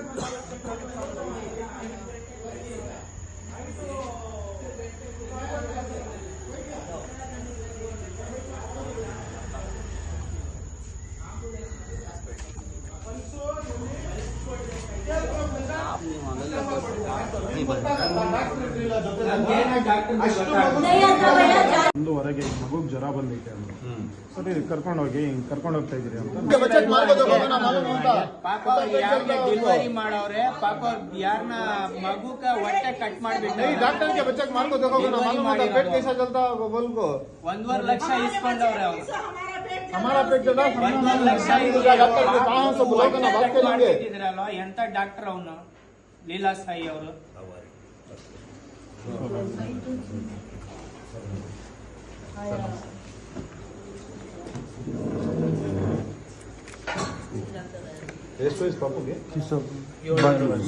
ಸಂಬಂಧ ಪ್ರಕರಣ ಸಂಬಂಧ ಆಯಿತು ಒಂದುವರೆಗೆ ಈ ಮಗುಗ್ ಜ್ವರ ಬಂದೈತೆ ಅಂದ್ರು ಸರಿ ಕರ್ಕೊಂಡು ಹೋಗಿ ಹಿಂಗ್ ಕರ್ಕೊಂಡು ಹೋಗ್ತಾ ಇದೀರಿ ಅಂತ ಪಾಪ ಅವ್ರು ಯಾರ್ನ ಡೆಲಿವರಿ ಮಾಡವ್ರೆ ಪಾಪ ಅವ್ರ್ ಯಾರನ್ನ ಮಗುಕ ಹೊಟ್ಟೆ ಕಟ್ ಮಾಡ್ಬಿಟ್ಟು डॉक्टर के बच्चे को मार को देखोगे ना मालूम होता है पेट कैसा चलता है बोल को ಒಂದೂವರೆ ಲಕ್ಷ ಇಸ್ಕೊಂಡವ್ರೆ ಅವ್ರು हमारा पेट चला ಒಂದೂವರೆ ಲಕ್ಷ डॉक्टर को कहाँ से बुलाओगे ना बात करेंगे ಮಾಡ್ತಿದ್ರಲ್ವ ಎಂತ ಡಾಕ್ಟರ್ ಅವನು ಲೀಲಾ ಸಾಯಿ ಅವರು ಎಷ್ಟು ವಯಸ್ಸು ಪಾಪುಗೆ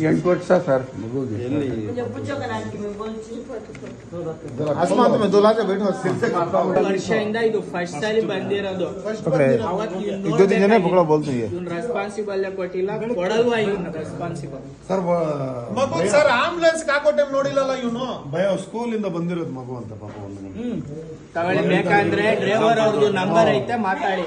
ಎಂಟು ವರ್ಷ ಸರ್ ಮಗುಗೆ ಅಕಸ್ಮಾತ್ ಮೆದುಲಾಜ ಬಿಟ್ಟು ವರ್ಷದಿಂದ ಇದು ಫಸ್ಟ್ ಸಾಲಿ ಬಂದಿರೋದು ಇದ್ದದ ಜನ ಬಗಳ ಬೋಲ್ತೀವಿ ಇವ್ನ ರೆಸ್ಪಾನ್ಸಿಬಲ್ ಕೊಟ್ಟಿಲ್ಲ ಕೊಡಲ್ವಾ ಇವ್ನ ರೆಸ್ಪಾನ್ಸಿಬಲ್ ಸರ್ ಮಗು ಸರ್ ಆಂಬುಲೆನ್ಸ್ ಕಾಕೋ ಟೈಮ್ ನೋಡಿಲ್ಲಲ್ಲ ಇವನು ಭಯ ಸ್ಕೂಲ್ ಇಂದ ಬಂದಿರೋದು ಮಗು ಅಂತ ಪಾಪ ಒಂದು ತಗೊಳ್ಳಿ ಬೇಕಾದ್ರೆ ಡ್ರೈವರ್ ಅವ್ರದ್ದು ನಂಬರ್ ಐತೆ ಮಾತಾಡಿ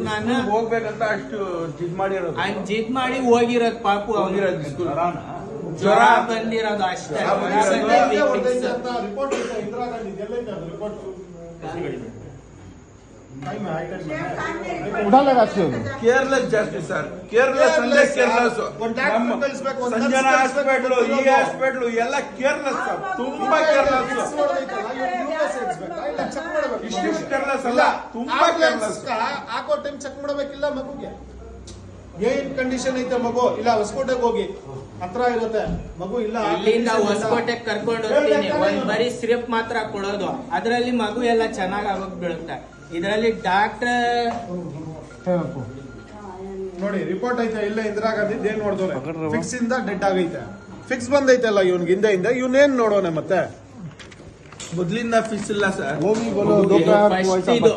ನಾನು ಹೋಗ್ಬೇಕಂತ ಅಷ್ಟು ಜಿದ್ ಮಾಡಿರೋದು ಹಂಗ್ ಜಿದ್ ಮಾಡಿ ಹೋಗಿರೋದ್ ಪಾಪು ಹೋಗಿರೋದು ಜ್ವರ ಬಂದಿರೋದು ಅಷ್ಟೇ ಕೇರ್ಲೆಸ್ ಜಾಸ್ತಿ ಸರ್ ಕೇರ್ಲೆಸ್ ಅಂದ್ರೆ ಕೇರ್ಲೆಸ್ ಸಂಜನಾ ಹಾಸ್ಪಿಟ್ಲು ಈ ಹಾಸ್ಪಿಟ್ಲು ಎಲ್ಲ ಕೇರ್ಲೆಸ್ ಸರ್ ತುಂಬಾ ಕೇರ್ಲೆಸ್ ಇಷ್ಟಿಷ್ಟು ಕೇರ್ಲೆಸ್ ಅಲ್ಲ ತುಂಬಾ ಕೇರ್ಲೆಸ್ ಹಾಕೋ ಟೈಮ್ ಚೆಕ್ ಮಾಡಬೇಕಿಲ್ಲ ಮಗುಗೆ? ಏನ್ ಕಂಡೀಷನ್ ಐತೆ ಮಗು? ಇಲ್ಲ ಹೊಸಕೋಟೆಗೆ ಹೋಗಿ. ಹತ್ರ ಇರುತ್ತೆ. ಮಗು ಇಲ್ಲ ಇಲ್ಲಿಂದ ಹೊಸಕೋಟೆಗೆ ಕರ್ಕೊಂಡು ಹೋಗ್ತೀನಿ. ಒಂದ್ ಬರೀ ಸಿರಪ್ ಮಾತ್ರ ಕೊಡೋದು. ಅದರಲ್ಲಿ ಮಗು ಎಲ್ಲ ಚೆನ್ನಾಗ್ ಆಗೋಗ್ ಬೀಳುತ್ತೆ. ಇದರಲ್ಲಿ ಡಾಕ್ಟರ್ ನೋಡಿ ರಿಪೋರ್ಟ್ ಐತೆ. ಇಲ್ಲ ಇಂದಿರಾ ಗಾಂಧಿ ಏನ್ ನೋಡಿದವ್ರೆ ಫಿಕ್ಸ್ ಇಂದ ಡೆಡ್ ಆಗೈತೆ. ಫಿಕ್ಸ್ ಬಂದೈತಲ್ಲ ಇವ್ನಿಗೆ ಹಿಂದೆಯಿಂದ. ಇವನೇನ್ ನೋಡೋಣ ಮತ್ತೆ? ಮೊದ್ಲಿಂದ ಫಿಸ್ ಇಲ್ಲ ಸರ್ ಫಸ್ಟ್ ಇದು